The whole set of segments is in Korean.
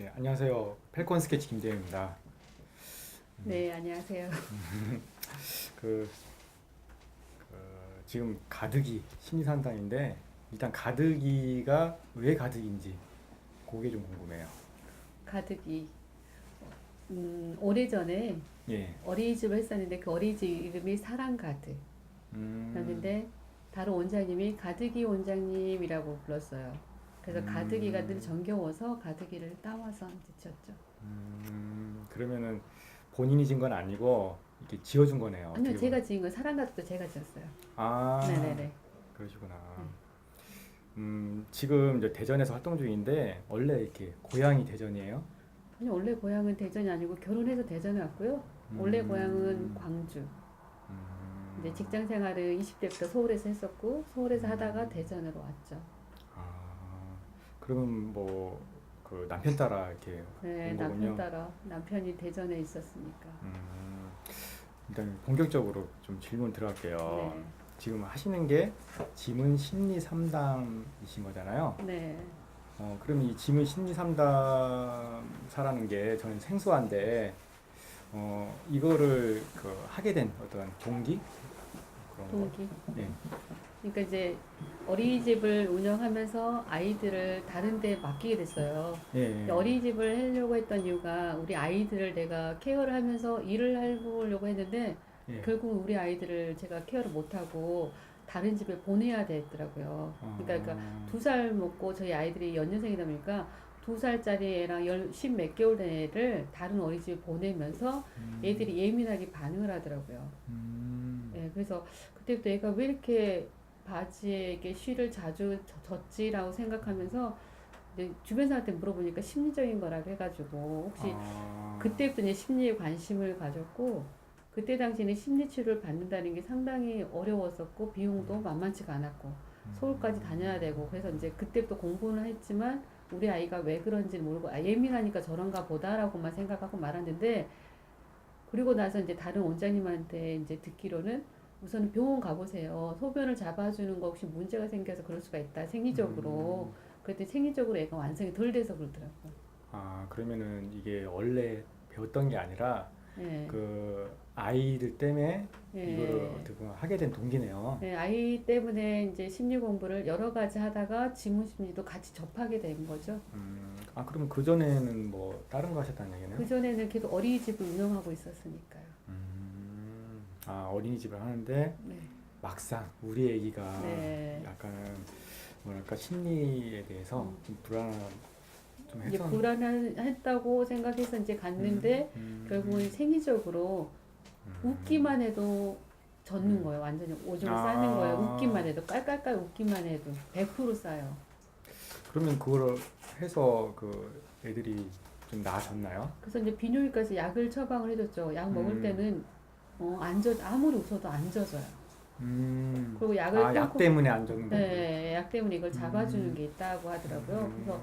네, 안녕하세요. 펠콘 스케치 김대현입니다. 네, 안녕하세요. 그, 그 지금 가득이 심리 상담인데 일단 가득이가 왜 가득인지 그게 좀 궁금해요. 가득이 음, 오래전에 예. 어린이집을 했었는데 그 어린이집 이름이 사랑 가득 음, 였는데 다른 원장님이 가득이 원장님이라고 불렀어요. 그래서 음. 가득이가 늘 정겨워서 가득이를 따와서 지었죠. 음, 그러면은 본인이 진 건 아니고 이렇게 지어준 거네요. 아니요, 제가 보면. 지은 건 사랑 가득도 제가 지었어요. 아, 네네네. 그러시구나. 네. 음, 지금 이제 대전에서 활동 중인데 원래 이렇게 고향이 대전이에요? 아니 원래 고향은 대전이 아니고 결혼해서 대전에 왔고요. 원래 음. 고향은 광주. 음. 이제 직장 생활을 20대부터 서울에서 했었고 서울에서 하다가 대전으로 왔죠. 아, 그러면 뭐그 남편 따라 이렇게 네, 온 남편 거군요. 따라 남편이 대전에 있었으니까. 음, 일단 본격적으로 좀 질문 들어갈게요. 네, 지금 하시는 게 지문 심리 상담이신 거잖아요. 네. 어, 그럼 이 지문 심리 상담사라는 게 저는 생소한데 어, 이거를 그 하게 된 어떤 동기 그런 거. 동기. 네. 그러니까 이제 어린이집을 운영하면서 아이들을 다른 데 맡기게 됐어요. 예, 예. 어린이집을 하려고 했던 이유가 우리 아이들을 내가 케어를 하면서 일을 해보려고 했는데 예. 결국 우리 아이들을 제가 케어를 못하고 다른 집에 보내야 되더라고요. 그러니까, 그러니까 아, 두살 먹고 저희 아이들이 연년생이다 보니까 두 살짜리 애랑 열십몇 개월 된 애를 다른 어린이집에 보내면서 음, 애들이 예민하게 반응을 하더라고요. 음, 예, 그래서 그때부터 애가 왜 이렇게 바지에 이렇게 쉬를 자주 젖- 젖지라고 생각하면서 이제 주변 사람한테 물어보니까 심리적인 거라고 해가지고 혹시 아, 그때부터 이제 심리에 관심을 가졌고 그때 당시에는 심리 치료를 받는다는 게 상당히 어려웠었고 비용도 만만치가 않았고 음. 서울까지 다녀야 되고 그래서 이제 그때부터 공부는 했지만 우리 아이가 왜 그런지 모르고 아, 예민하니까 저런가 보다라고만 생각하고 말았는데 그리고 나서 이제 다른 원장님한테 이제 듣기로는 우선 병원 가보세요. 소변을 잡아주는 거 혹시 문제가 생겨서 그럴 수가 있다. 생리적으로. 그때 생리적으로 애가 완성이 덜 돼서 그러더라고요. 아 그러면은 이게 원래 배웠던 게 아니라 예. 그 아이들 때문에 예. 이거를 어떻게 보면 하게 된 동기네요. 네, 아이 때문에 이제 심리 공부를 여러 가지 하다가 지문 심리도 같이 접하게 된 거죠. 음, 아 그럼 그 전에는 뭐 다른 거 하셨다는 얘기네요? 그 전에는 계속 어린이집을 운영하고 있었으니까요. 음, 아 어린이집을 하는데 네. 막상 우리 애기가 네. 약간 뭐랄까 심리에 대해서 음. 좀 불안 좀 이제 해서 불안했다고 생각해서 이제 갔는데 음, 결국은 생리적으로 음, 웃기만 해도 젖는 음. 거예요. 완전히 오줌을 아. 싸는 거예요. 웃기만 해도 깔깔깔 웃기만 해도 100% 싸요. 그러면 그걸 해서 그 애들이 좀 나아졌나요? 그래서 이제 비뇨기과에서 약을 처방을 해줬죠. 약 먹을 음. 때는 어, 안 젖, 아무리 웃어도 안 젖어요. 음, 그리고 약을 아, 약 끊고 때문에 안 젖는 거군요. 네, 약 때문에 이걸 잡아주는 음. 게 있다고 하더라고요. 음. 그래서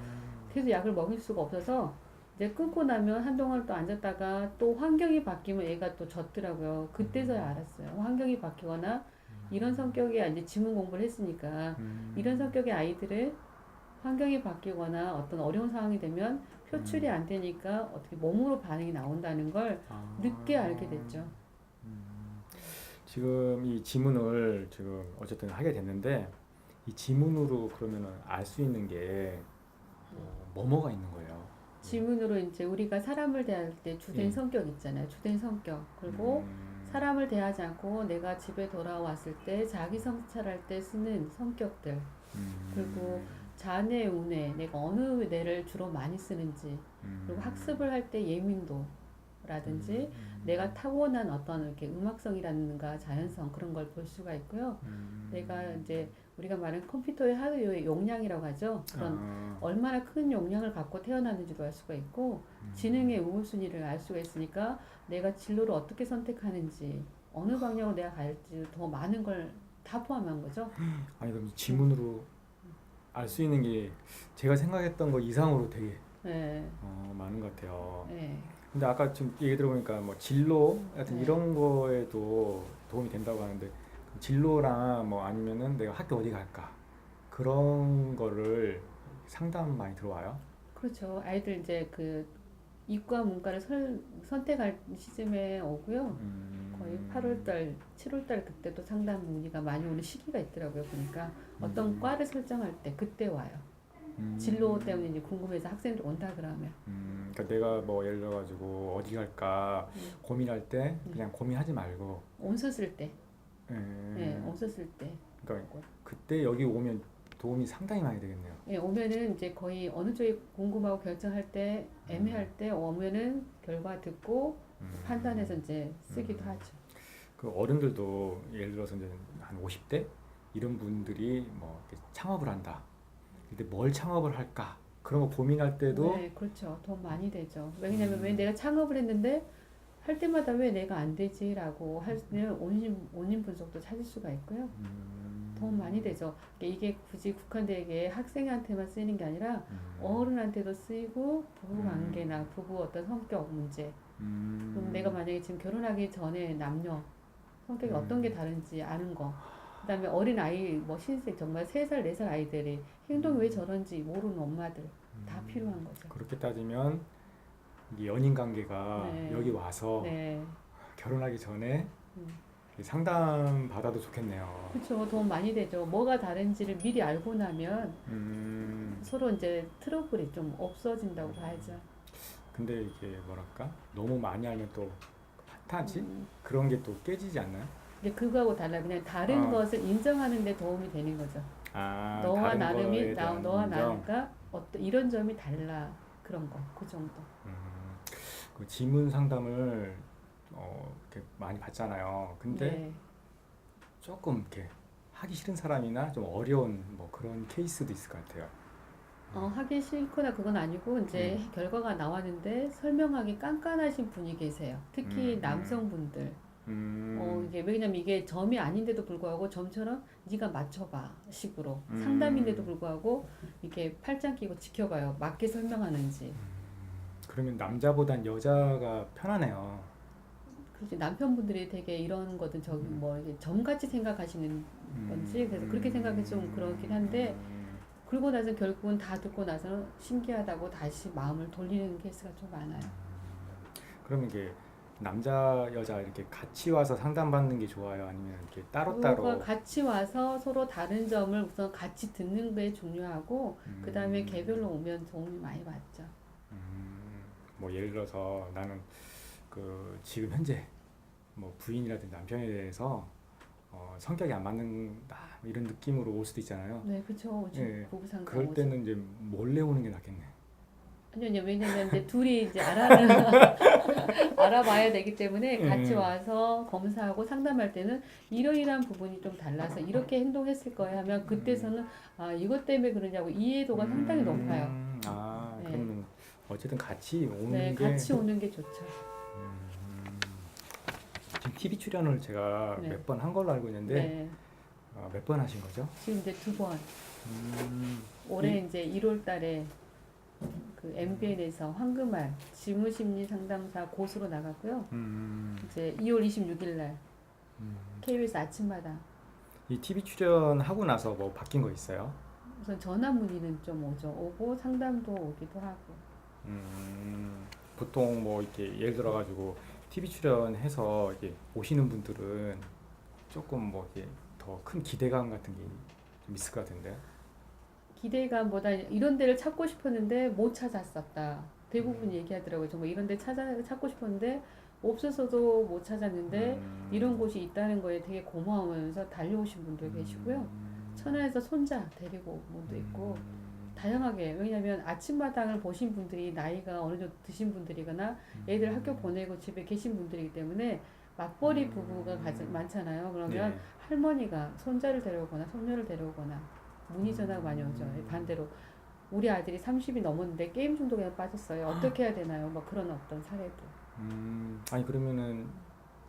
계속 약을 먹일 수가 없어서 이제 끊고 나면 한동안 또 앉았다가 또 환경이 바뀌면 애가 또 젖더라고요. 그때서야 음. 알았어요. 환경이 바뀌거나 이런 성격의 이제 지문 공부를 했으니까 음. 이런 성격의 아이들은 환경이 바뀌거나 어떤 어려운 상황이 되면 표출이 음. 안 되니까 어떻게 몸으로 반응이 나온다는 걸 아. 늦게 알게 됐죠. 음, 지금 이 지문을 지금 어쨌든 하게 됐는데 이 지문으로 그러면은 알 수 있는 게 어, 뭐뭐가 있는 거예요? 지문으로 이제 우리가 사람을 대할 때 주된 예. 성격 있잖아요. 주된 성격. 그리고 음, 사람을 대하지 않고 내가 집에 돌아왔을 때 자기 성찰할 때 쓰는 성격들. 음, 그리고 자뇌, 우뇌, 내가 어느 뇌를 주로 많이 쓰는지. 음, 그리고 학습을 할 때 예민도 라든지 음, 내가 타고난 어떤 이렇게 음악성이라든가 자연성 그런 걸 볼 수가 있고요. 음, 내가 이제 우리가 말하는 컴퓨터의 하드웨어의 용량이라고 하죠. 그런 아, 얼마나 큰 용량을 갖고 태어났는지도 알 수가 있고 음, 지능의 우선순위를 알 수가 있으니까 내가 진로를 어떻게 선택하는지 어느 방향으로 내가 갈지 더 많은 걸 다 포함한 거죠. 아니 그럼 이 지문으로 알 수 있는 게 제가 생각했던 거 이상으로 되게 네, 어, 많은 것 같아요. 네, 근데 아까 좀 얘기 들어보니까 뭐 진로 같은 네. 이런 거에도 도움이 된다고 하는데 진로랑 뭐 아니면은 내가 학교 어디 갈까 그런 거를 상담 많이 들어와요. 그렇죠. 아이들 이제 그 이과 문과를 설, 선택할 시즌에 오고요. 음. 거의 8월달, 7월달 그때 또 상담 문의가 많이 오는 시기가 있더라고요. 보니까 어떤 음. 과를 설정할 때 그때 와요. 음. 진로 때문에 이제 궁금해서 학생들 온다 그러면. 음, 그러니까 내가 뭐 예를 들어 가지고 어디 갈까 음. 고민할 때 음. 그냥 고민하지 말고 온서 쓸 때, 예. 네, 온서 쓸 때. 그러니까 그때 여기 오면 도움이 상당히 많이 되겠네요. 예, 오면은 이제 거의 어느 쪽이 궁금하고 결정할 때 애매할 때 오면은 결과 듣고 음. 판단해서 이제 쓰기도 음. 하죠. 그 어른들도 예를 들어서 이제 한 50대 이런 분들이 뭐 이렇게 창업을 한다. 근데 뭘 창업을 할까? 그런 거 고민할 때도 네, 그렇죠. 돈 많이 되죠. 왜냐면 음. 왜 내가 창업을 했는데 할 때마다 왜 내가 안 되지라고 할 때는 원인 원인 분석도 찾을 수가 있고요. 음. 돈 많이 되죠. 이게 이게 굳이 국한되게 학생한테만 쓰이는 게 아니라 음. 어른한테도 쓰이고 부부 음. 관계나 부부 어떤 성격 문제. 음. 그럼 내가 만약에 지금 결혼하기 전에 남녀 성격이 음. 어떤 게 다른지 아는 거. 그다음에 어린 아이 뭐 신생 정말 세 살 네 살 아이들이 행동이 왜 저런지 모르는 엄마들 다 음. 필요한 거죠. 그렇게 따지면 연인 관계가 네. 여기 와서 네. 결혼하기 전에 음. 상담 받아도 좋겠네요. 그렇죠. 돈 많이 되죠. 뭐가 다른지를 미리 알고 나면 음. 서로 이제 트러블이 좀 없어진다고 봐야죠. 근데 이게 뭐랄까 너무 많이 알면 또 핫하지 음, 그런 게 또 깨지지 않나요? 근데 그거하고 달라. 그냥 다른 어. 것을 인정하는 데 도움이 되는 거죠. 아 너와 다른 나름이 거에 나 대한 너와 인정? 나가 어떤 이런 점이 달라. 그런 거. 그 정도. 음, 그 지문 상담을 어, 이렇게 많이 받잖아요. 근데 네. 조금 이렇게 하기 싫은 사람이나 좀 어려운 뭐 그런 케이스도 있을 것 같아요. 어, 하기 싫거나 그건 아니고 이제 음. 결과가 나왔는데 설명하기 깐깐하신 분이 계세요. 특히 음, 음. 남성분들. 음, 어, 이게 왜냐면 이게 점이 아닌데도 불구하고 점처럼 네가 맞춰봐 식으로 음. 상담인데도 불구하고 이렇게 팔짱 끼고 지켜봐요. 맞게 설명하는지. 음, 그러면 남자보단 여자가 편하네요. 그렇지 남편분들이 되게 이런 거든 저기 음. 뭐 이게 점같이 생각하시는 음, 건지 그래서 그렇게 생각해서 좀 그렇긴 한데 음, 그러고 나서 결국은 다 듣고 나서는 신기하다고 다시 마음을 돌리는 케이스가 좀 많아요. 그러면 이게 남자 여자 이렇게 같이 와서 상담받는 게 좋아요? 아니면 이렇게 따로 따로? 같이 와서 서로 다른 점을 우선 같이 듣는 게 중요하고 그 다음에 개별로 오면 도움이 많이 받죠. 음, 뭐 예를 들어서 나는 그 지금 현재 뭐 부인이라든지 남편에 대해서 어, 성격이 안 맞는다 이런 느낌으로 올 수도 있잖아요. 네, 그렇죠. 오죠. 예, 부부 상담 그럴 오죠. 때는 이제 몰래 오는 게 낫겠네. 아니요, 아니요. 왜냐면 이제 둘이 이제 알아는 알아봐야 되기 때문에 같이 음. 와서 검사하고 상담할 때는 이런 부분이 좀 달라서 이렇게 행동했을 거야 하면 그때서는 아 이것 때문에 그러냐고 이해도가 상당히 높아요. 음, 아 네. 그러면 어쨌든 같이 오는 네, 게 같이 오는 게 좋죠. 음, 지금 TV 출연을 제가 네. 몇 번 한 걸로 알고 있는데 네, 어, 몇번 하신 거죠? 지금 이제 두 번. 음, 올해 이제 1월 달에 그 MBN에서 황금알 지무심리 상담사 고수로 나갔고요. 음, 이제 2월 26일 날 음. KBS 아침마당 이 TV 출연하고 나서 뭐 바뀐 거 있어요? 우선 전화 문의는 좀 오죠. 오고 상담도 오기도 하고. 음, 보통 뭐 이렇게 예를 들어 가지고 TV 출연해서 이게 오시는 분들은 조금 뭐 이렇게 더 큰 기대감 같은 게 좀 있을 것 같은데. 기대감보다 이런 데를 찾고 싶었는데 못 찾았었다. 대부분 음. 얘기하더라고요. 정말 이런 데 찾아 찾고 싶었는데 없어서도 못 찾았는데 음, 이런 곳이 있다는 거에 되게 고마워하면서 달려오신 분도 계시고요. 음, 천안에서 손자 데리고 온 분도 있고 음, 다양하게 왜냐하면 아침마당을 보신 분들이 나이가 어느 정도 드신 분들이거나 애들 학교 보내고 집에 계신 분들이기 때문에 맞벌이 음. 부부가 가장 많잖아요. 그러면 네. 할머니가 손자를 데려오거나 손녀를 데려오거나 문의 전화가 많이 오죠. 음. 반대로 우리 아들이 30이 넘었는데 게임 중독에 빠졌어요. 어떻게 해야 되나요? 뭐 그런 어떤 사례도. 음, 아니 그러면은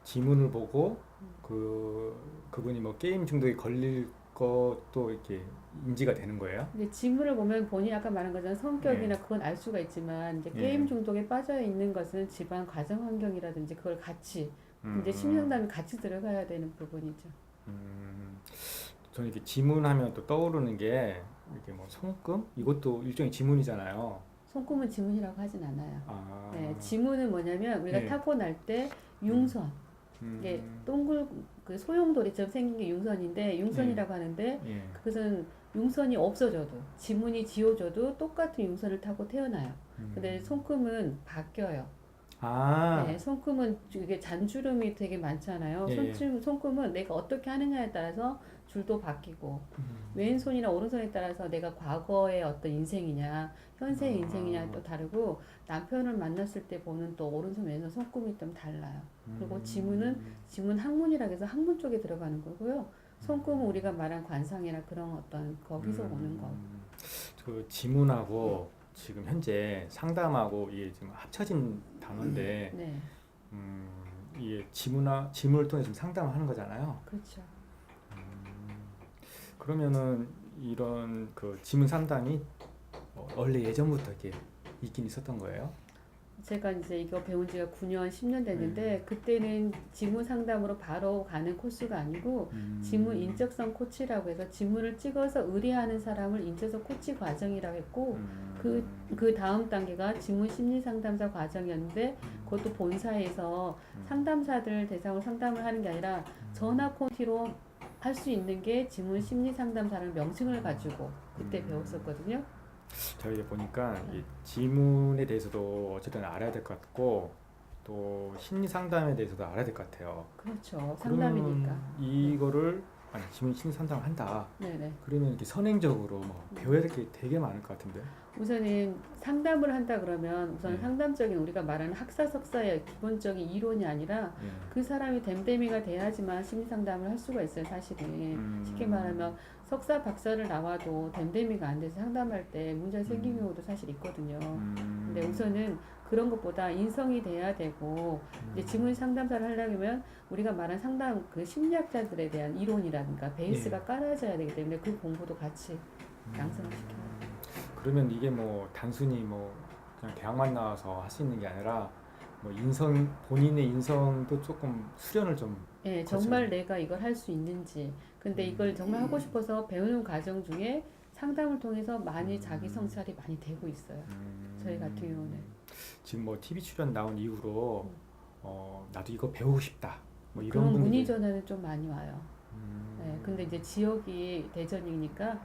지문을 보고 음. 그 그분이 뭐 게임 중독에 걸릴 것도 이렇게 인지가 되는 거예요? 근데 지문을 보면 본인이 아까 말한 것처럼 성격이나 그건 알 수가 있지만 이제 예. 게임 중독에 빠져 있는 것은 집안 가정 환경이라든지 그걸 같이 이제 음, 심리상담이 같이 들어가야 되는 부분이죠. 음, 저는 이렇게 지문하면 또 떠오르는 게 이렇게 뭐 성금 이것도 일종의 지문이잖아요. 손금은 지문이라고 하진 않아요. 아. 네, 지문은 뭐냐면 우리가 네. 타고 날 때 융선 음. 이게 동글 그 소용돌이처럼 생긴 게 융선인데 융선이라고 하는데 예. 그것은 융선이 없어져도 지문이 지워져도 똑같은 융선을 타고 태어나요. 음. 근데 손금은 바뀌어요. 아. 네, 손금은 이게 잔주름이 되게 많잖아요. 예, 예. 손금, 손금은 내가 어떻게 하느냐에 따라서 줄도 바뀌고 음. 왼손이나 오른손에 따라서 내가 과거의 어떤 인생이냐 현세의 아. 인생이냐 또 다르고 남편을 만났을 때 보는 또 오른손 왼손 손금이 좀 달라요. 그리고 음. 지문은 지문 학문이라 해서 학문 쪽에 들어가는 거고요. 손금은 우리가 말한 관상이나 그런 어떤 거기서 음. 오는 거. 그 지문하고 지금 현재 상담하고 이게 지금 합쳐진 단어인데 네, 음, 이게 지문화 지문을 통해 지금 상담을 하는 거잖아요. 그렇죠. 음, 그러면은 이런 그 지문 상담이 어, 원래 예전부터 이렇게 있긴 있었던 거예요. 제가 이제 이거 배운 지가 9년, 10년 됐는데 네. 그때는 지문 상담으로 바로 가는 코스가 아니고 음. 지문 인적성 코치라고 해서 지문을 찍어서 의뢰하는 사람을 인적성 코치 과정이라고 했고 음. 그- 그 다음 단계가 지문 심리 상담사 과정이었는데 그것도 본사에서 음. 상담사들 대상으로 상담을 하는 게 아니라 전화 콘티로 할 수 있는 게 지문 심리 상담사라는 명칭을 가지고 그때 음. 배웠었거든요. 저희 보니까 네. 이 지문에 대해서도 어쨌든 알아야 될 것 같고 또 심리 상담에 대해서도 알아야 될 것 같아요. 그렇죠. 상담이니까. 이거를 아니 지문 심리 상담을 한다. 네네. 그러면 이렇게 선행적으로 뭐 배워야 될 게 되게 많을 것 같은데. 우선은 상담을 한다 그러면 우선 네. 상담적인 우리가 말하는 학사 석사의 기본적인 이론이 아니라 예. 그 사람이 댐댐이가 돼야지만 심리 상담을 할 수가 있어요 사실은 음. 쉽게 말하면 석사 박사를 나와도 댐댐이가 안 돼서 상담할 때 문제가 생긴 음. 경우도 사실 있거든요 음. 근데 우선은 그런 것보다 인성이 돼야 되고 이제 음. 지문 상담사를 하려면 우리가 말한 상담 그 심리학자들에 대한 이론이라든가 베이스가 예. 깔아져야 되기 때문에 그 공부도 같이 음. 양성을 시켜요. 그러면 이게 뭐 단순히 뭐 그냥 대학만 나와서 할 수 있는 게 아니라 뭐 인성 본인의 인성도 조금 수련을 좀 예. 정말 내가 이걸 할 수 있는지. 근데 음. 이걸 정말 하고 싶어서 배우는 과정 중에 상담을 통해서 많이 음. 자기 성찰이 많이 되고 있어요. 음. 저희 같은 경우는. 지금 뭐 TV 출연 나온 이후로 음. 어 나도 이거 배우고 싶다. 뭐 이런 그런 분들이 문의 전화는 좀 많이 와요. 음. 예, 근데 이제 지역이 대전이니까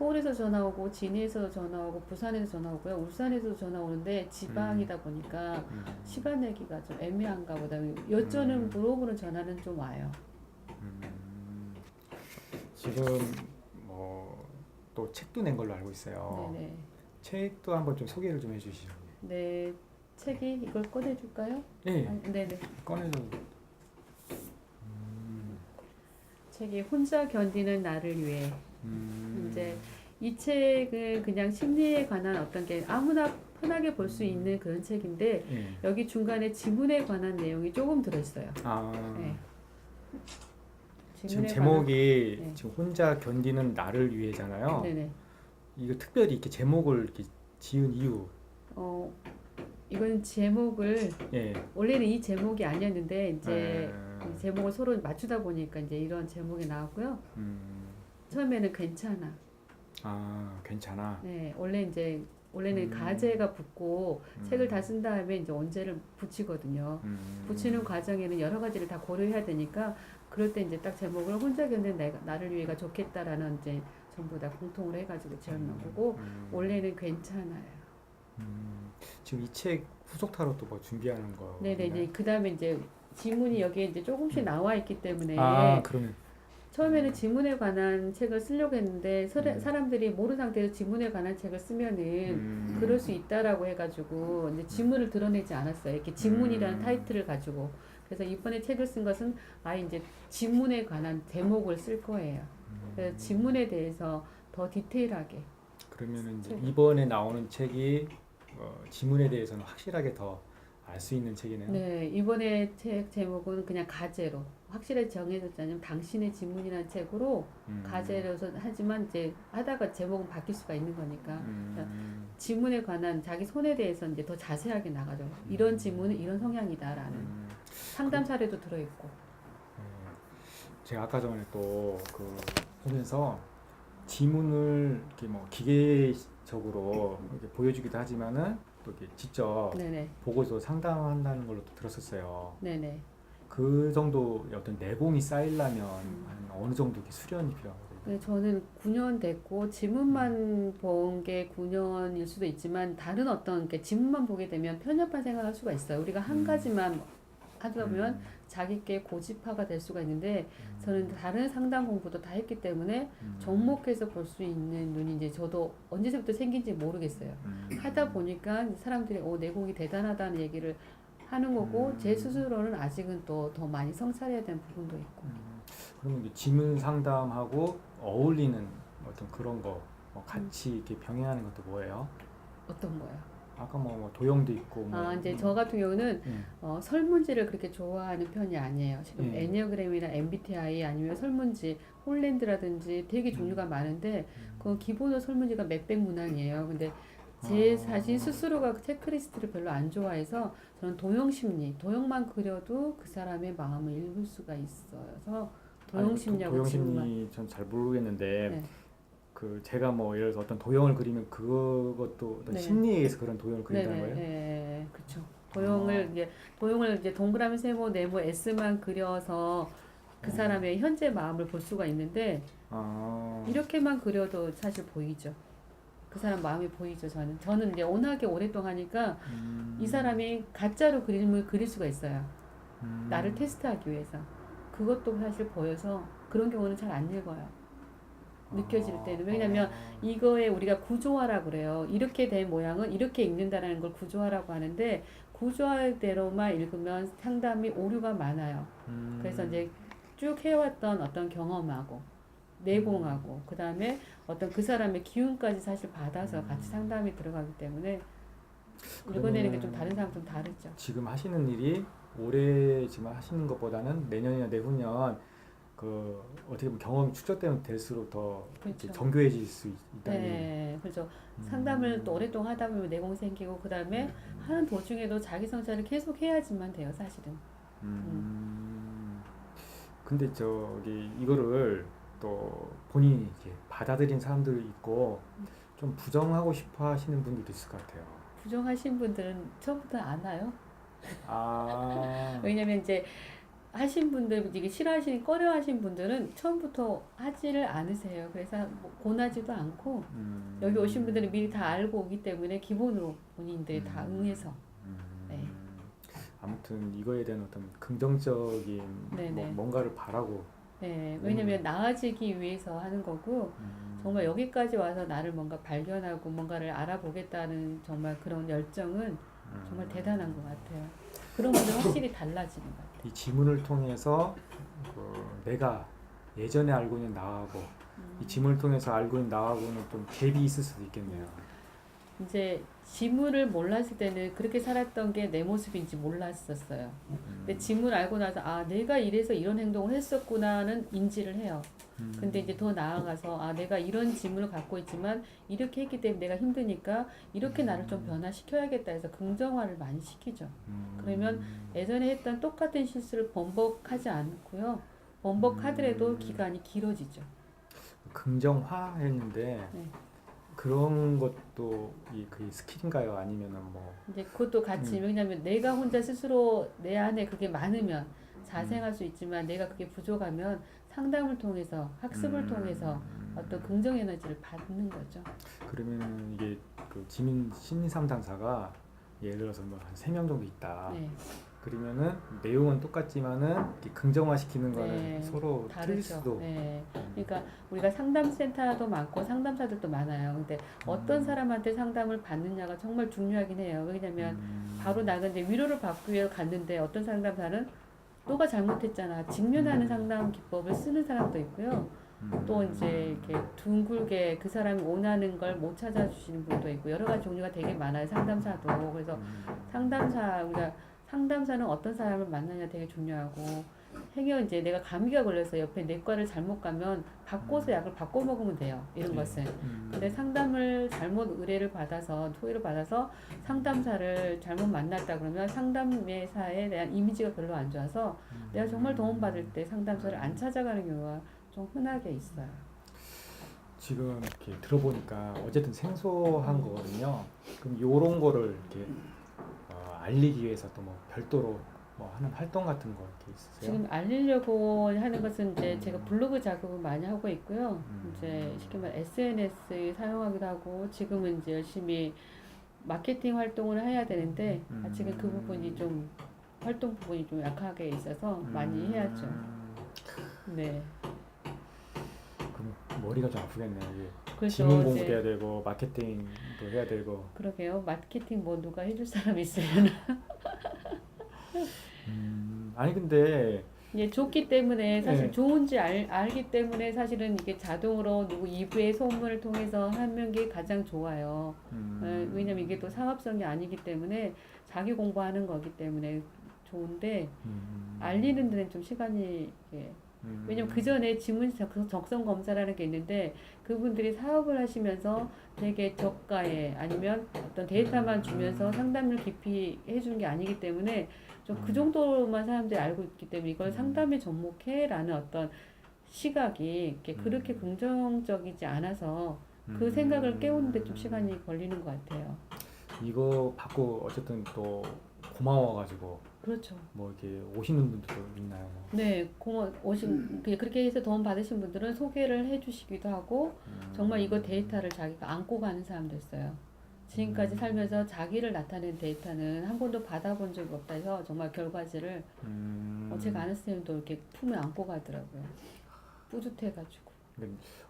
서울에서 전화 오고 진해에서 전화 오고 부산에서 전화 오고요. 울산에서 전화 오는데 지방이다 보니까 음. 시간 내기가 좀 애매한가 보다. 여쭤는 음. 물어보는 전화는 좀 와요. 음. 지금 뭐 또 책도 낸 걸로 알고 있어요. 네네. 책도 한번 좀 소개를 좀 해주시죠. 네. 책이 이걸 꺼내줄까요? 예, 아, 네네. 꺼내줘. 음. 책이 혼자 견디는 나를 위해 음. 이제 이 책은 그냥 심리에 관한 어떤 게 아무나 편하게 볼 수 있는 그런 책인데 예. 여기 중간에 지문에 관한 내용이 조금 들어있어요. 아. 네. 지금 지문에 제목이 네. 지금 혼자 견디는 나를 위해잖아요. 네네. 이거 특별히 이렇게 제목을 이렇게 지은 이유. 어 이건 제목을 예. 원래는 이 제목이 아니었는데 이제 아, 이 제목을 서로 맞추다 보니까 이제 이런 제목이 나왔고요. 음. 처음에는 괜찮아. 아 괜찮아. 네, 원래 이제 원래는 음. 가제가 붙고 음. 책을 다 쓴 다음에 이제 원제를 붙이거든요. 음. 붙이는 과정에는 여러 가지를 다 고려해야 되니까 그럴 때 이제 딱 제목을 혼자 견딘 내가 나를 위해가 좋겠다라는 이제 전부 다 공통으로 해가지고 지었는 거고 음. 원래는 괜찮아요. 음. 지금 이 책 후속 타로 또뭐 준비하는 거. 네네 이제 그 다음에 이제 지문이 여기에 이제 조금씩 나와 있기 때문에 아 그러면 처음에는 지문에 관한 책을 쓰려고 했는데 서래- 음. 사람들이 모르는 상태에서 지문에 관한 책을 쓰면은 음. 그럴 수 있다라고 해가지고 이제 지문을 드러내지 않았어요. 이렇게 지문이라는 음. 타이틀을 가지고 그래서 이번에 책을 쓴 것은 아예 이제 지문에 관한 제목을 쓸 거예요. 음. 그래서 지문에 대해서 더 디테일하게. 그러면은 이제 책. 이번에 나오는 책이 어, 지문에 대해서는 확실하게 더 알 수 있는 책이네요. 네 이번에 책 제목은 그냥 가제로 확실하게 정해졌자면 당신의 지문이라는 책으로 음. 가제로서 하지만 이제 하다가 제목은 바뀔 수가 있는 거니까 음. 지문에 관한 자기 손에 대해서 이제 더 자세하게 나가죠. 이런 지문은 이런 성향이다라는 음. 상담 사례도 들어 있고. 네. 제가 아까 전에 또그 보면서 지문을 이렇게 뭐 기계처럼 적으로 이렇게 보여주기도 하지만은 또 이렇게 직접 네네. 보고서 상담한다는 걸로 또 들었었어요. 네네. 그 정도 어떤 내공이 쌓이려면 한 어느 정도 수련이 필요하거든요. 네, 저는 9년 됐고 지문만 본 게 9년일 수도 있지만 다른 어떤 게 지문만 보게 되면 편협한 생각할 수가 있어요. 우리가 한 음. 가지만 하다 보면 음, 자기께 고집화가 될 수가 있는데 음, 저는 다른 상담 공부도 다 했기 때문에 음, 접목해서 볼 수 있는 눈이 이제 저도 언제부터 생긴지 모르겠어요. 음, 하다 보니까 사람들이 어 내공이 대단하다는 얘기를 하는 거고 음. 제 스스로는 아직은 또 더 많이 성찰해야 되는 부분도 있고 음, 그러면 이제 지문 상담하고 어울리는 어떤 그런 거 뭐 같이 이렇게 병행하는 것도 뭐예요? 어떤 거예요? 아까 뭐, 뭐 도형도 있고 뭐 아 이제 저 같은 경우는 음, 어, 설문지를 그렇게 좋아하는 편이 아니에요. 지금 예. 애니어그램이나 MBTI 아니면 설문지 홀랜드라든지 되게 종류가 많은데 그 기본으로 설문지가 몇백 문항이에요. 근데 제 아. 자신 스스로가 체크리스트를 별로 안 좋아해서 저는 도형 심리, 도형만 그려도 그 사람의 마음을 읽을 수가 있어서 도형 아니, 심리하고 도형 지문만 심리 전 잘 모르겠는데 네. 그 제가 뭐 예를 들어서 어떤 도형을 그리면 그것도 어떤 네. 심리에 의해서 그런 도형을 그린다는 네네, 거예요? 네, 그렇죠. 도형을 아. 이제 도형을 이제 동그라미, 세모, 네모, S만 그려서 그 어. 사람의 현재 마음을 볼 수가 있는데 아, 이렇게만 그려도 사실 보이죠. 그 사람 마음이 보이죠. 저는 저는 이제 워낙에 오랫동안 하니까 음, 이 사람이 가짜로 그림을 그릴 수가 있어요. 음, 나를 테스트하기 위해서 그것도 사실 보여서 그런 경우는 잘 안 읽어요. 느껴질 때는. 왜냐면 아, 이거에 우리가 구조화라 그래요. 이렇게 된 모양은 이렇게 읽는다라는 걸 구조화라고 하는데 구조화대로만 읽으면 상당히 오류가 많아요. 음, 그래서 이제 쭉 해왔던 어떤 경험하고 내공하고 그 다음에 어떤 그 사람의 기운까지 사실 받아서 같이 상담이 들어가기 때문에 읽어내는 게 좀 다른 사람 좀 다르죠. 지금 하시는 일이 올해 지금 하시는 것보다는 내년이나 내후년 그 어떻게 보면 경험이 축적되면 될수록 더 그렇죠. 정교해질 수 있- 있다는 네, 음. 상담을 또 오랫동안 하다 보면 내공 생기고 그 다음에 하는 도중에도 자기 성찰을 계속 해야지만 돼요, 사실은. 음. 근데 저기 이거를 또 본인이 이렇게 받아들인 사람들이 있고 좀 부정하고 싶어 하시는 분들도 있을 것 같아요. 부정하신 분들은 처음부터 안 와요. 아. 왜냐면 이제 하신 분들 이게 싫어하시는 꺼려하신 분들은 처음부터 하지를 않으세요. 그래서 뭐 권하지도 않고 음. 여기 오신 분들은 미리 다 알고 오기 때문에 기본으로 본인들이 다 음. 응해서 음. 네. 아무튼 이거에 대한 어떤 긍정적인 네네. 뭐 뭔가를 바라고 네, 왜냐면 나아지기 위해서 하는 거고 음. 정말 여기까지 와서 나를 뭔가 발견하고 뭔가를 알아보겠다는 정말 그런 열정은 음. 정말 대단한 것 같아요. 그런 분들 확실히 달라지는 것 같아요. 이 지문을 통해서 그 내가 예전에 알고 있는 나하고 음. 이 지문을 통해서 알고 있는 나하고는 좀 갭이 있을 수도 있겠네요. 이제 지문을 몰랐을 때는 그렇게 살았던 게 내 모습인지 몰랐었어요. 음. 근데 지문을 알고 나서 아 내가 이래서 이런 행동을 했었구나는 인지를 해요. 음. 근데 이제 더 나아가서 아 내가 이런 지문을 갖고 있지만 이렇게 했기 때문에 내가 힘드니까 이렇게 나를 좀 변화시켜야겠다 해서 긍정화를 많이 시키죠. 음. 그러면 예전에 했던 똑같은 실수를 번복하지 않고요. 번복하더라도 음. 기간이 길어지죠. 긍정화 했는데 네. 그런 것도 이그 스킬인가요? 아니면은 뭐 이제 그것도 같이 음. 왜냐하면 내가 혼자 스스로 내 안에 그게 많으면 자생할 수 있지만 내가 그게 부족하면 상담을 통해서 학습을 음. 통해서 어떤 긍정 에너지를 받는 거죠. 그러면 이게 그 지민 심리 상담사가 예를 들어서 뭐한세 명 정도 있다. 네, 그러면은 내용은 똑같지만은 이렇게 긍정화 시키는 거는 네, 서로 틀릴. 수도. 네. 그러니까 우리가 상담센터도 많고 상담사들도 많아요. 근데 어떤 음. 사람한테 상담을 받느냐가 정말 중요하긴 해요. 왜냐면 음. 바로 나 근데 위로를 받기 위해 갔는데 어떤 상담사는 너가 잘못했잖아. 직면하는 음. 상담 기법을 쓰는 사람도 있고요. 음. 또 이제 이렇게 둥글게 그 사람이 원하는 걸 못 찾아주시는 분도 있고 여러 가지 종류가 되게 많아요. 상담사도. 그래서 음. 상담사 우리가 상담사는 어떤 사람을 만나냐 되게 중요하고 행여 이제 내가 감기가 걸려서 옆에 내과를 잘못 가면 바꿔서 약을 바꿔 먹으면 돼요. 이런 네. 것은. 음. 근데 상담을 잘못 의뢰를 받아서 토의를 받아서 상담사를 잘못 만났다 그러면 상담사에 대한 이미지가 별로 안 좋아서 내가 정말 도움 받을 때 상담사를 안 찾아가는 경우가 좀 흔하게 있어요. 지금 이렇게 들어보니까 어쨌든 생소한 거거든요. 그럼 요런 거를 이렇게 어, 알리기 위해서 또 뭐 별도로 뭐 하는 활동 같은 거 이렇게 있으세요? 지금 알리려고 하는 것은 이제 음. 제가 블로그 작업을 많이 하고 있고요. 음. 이제 쉽게 말 SNS 사용하기도 하고 지금은 이제 열심히 마케팅 활동을 해야 되는데 음. 아직은 그 부분이 좀 활동 부분이 좀 약하게 있어서 많이 음. 해야죠. 네. 그럼 머리가 좀 아프겠네요. 이게 그래서 지문 공부도 해야 되고 마케팅도 해야 되고. 그러게요. 마케팅 뭐 누가 해줄 사람 있으면 음, 아니 근데 이게 좋기 때문에 사실 네. 좋은지 알, 알기 때문에 사실은 이게 자동으로 누구 이부의 소문을 통해서 하는 게 가장 좋아요. 음, 어, 왜냐면 이게 또 사업성이 아니기 때문에 자기 공부하는 거기 때문에 좋은데 음, 알리는 데는 좀 시간이 이게 음, 왜냐면 그 전에 지문 적- 적성 검사라는 게 있는데 그분들이 사업을 하시면서 되게 저가에 아니면 어떤 데이터만 주면서 상담을 깊이 해주는 게 아니기 때문에 좀그 음. 정도로만 사람들이 알고 있기 때문에 이걸 음. 상담에 접목해라는 어떤 시각이 그렇게 음. 긍정적이지 않아서 그 음, 생각을 깨우는데 좀 시간이 걸리는 것 같아요. 이거 받고 어쨌든 또 고마워가지고 그렇죠. 뭐 이렇게 오시는 분들도 있나요? 뭐? 네, 공원 오신 그- 그렇게 해서 도움 받으신 분들은 소개를 해주시기도 하고 음, 정말 이거 데이터를 자기가 안고 가는 사람도 있어요. 지금까지 음. 살면서 자기를 나타낸 데이터는 한 번도 받아본 적이 없다 해서 정말 결과지를 음, 어, 제가 아는 선생님도 이렇게 품에 안고 가더라고요. 뿌듯해가지고.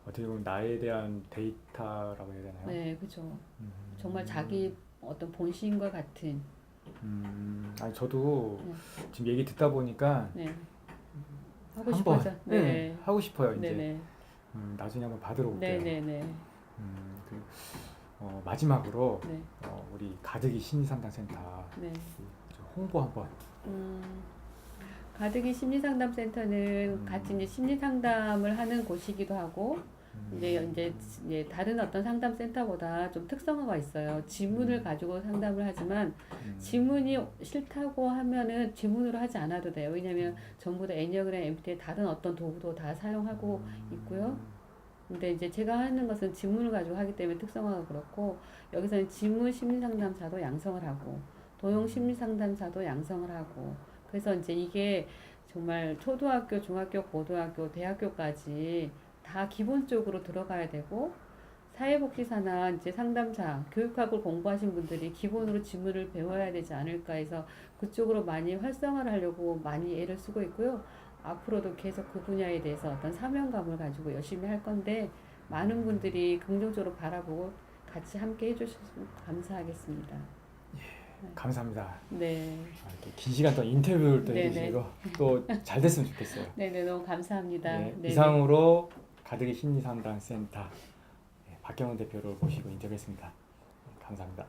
어떻게 보면 나에 대한 데이터라고 해야 되나요? 네, 그죠. 음, 정말 자기 어떤 본심과 같은. 음, 아니 저도 네. 지금 얘기 듣다 보니까 네. 하고 한번 싶어서. 네, 네. 하고 싶어요 이제 네네. 음, 나중에 한번 받으러 올게요. 네네네. 음, 그, 어, 마지막으로 네. 어, 우리 가득이 심리상담센터 네. 좀 홍보 한번. 음, 가득이 심리상담센터는 음. 같이 이제 심리상담을 하는 곳이기도 하고 음, 이제 이제 이제 다른 어떤 상담 센터보다 좀 특성화가 있어요. 지문을 음. 가지고 상담을 하지만 음, 지문이 싫다고 하면은 지문으로 하지 않아도 돼요. 왜냐하면 전부 다 애니어그램 MBTI 다른 어떤 도구도 다 사용하고 음, 있고요. 근데 이제 제가 하는 것은 지문을 가지고 하기 때문에 특성화가 그렇고 여기서는 지문 심리 상담사도 양성을 하고 도용 심리 상담사도 양성을 하고 그래서 이제 이게 정말 초등학교, 중학교, 고등학교, 대학교까지 다 기본적으로 들어가야 되고 사회복지사나 이제 상담사, 교육학을 공부하신 분들이 기본으로 지문을 배워야 되지 않을까 해서 그쪽으로 많이 활성화를 하려고 많이 애를 쓰고 있고요. 앞으로도 계속 그 분야에 대해서 어떤 사명감을 가지고 열심히 할 건데 많은 분들이 긍정적으로 바라보고 같이 함께 해주셔서 감사하겠습니다. 감사합니다. 네. 아, 이렇게 긴 시간 동안 인터뷰를 또. 해주시고 또 잘 됐으면 좋겠어요. 네네, 너무 감사합니다. 네. 이상으로 가득이 심리상담센터 네, 박경원 대표를 모시고 인터뷰했습니다. 네, 감사합니다.